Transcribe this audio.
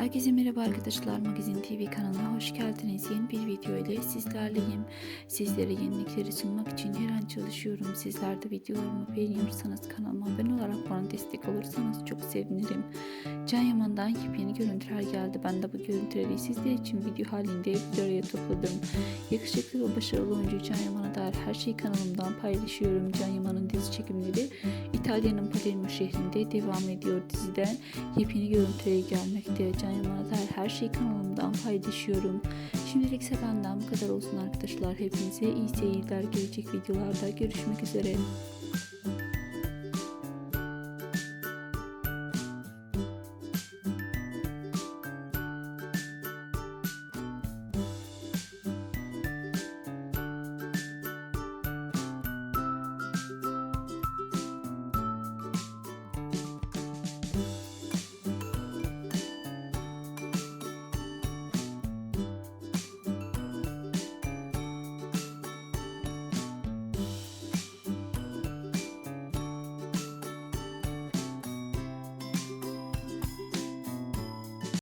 Herkese merhaba arkadaşlar. Magazin TV kanalına hoş geldiniz. Yeni bir video ile sizlerleyim. Sizlere yenilikleri sunmak için her an çalışıyorum. Sizler de videolarımı beğeniyorsanız kanalıma abone olarak bana destek olursanız çok sevinirim. Can Yaman'dan yepyeni görüntüler geldi. Ben de bu görüntüleri sizler için video halinde bir araya topladım. Yakışıklı ve başarılı oyuncu Can Yaman'a dair her şeyi kanalımdan paylaşıyorum. Can Yaman'ın dizi çekimleri İtalya'nın Palermo şehrinde devam ediyor. Diziden yepyeni görüntüleri gelmekte. Can Yaman'a dair her şeyi kanalımdan paylaşıyorum. Şimdilik ise benden bu kadar olsun arkadaşlar. Hepinize iyi seyirler. Gelecek videolarda görüşmek üzere.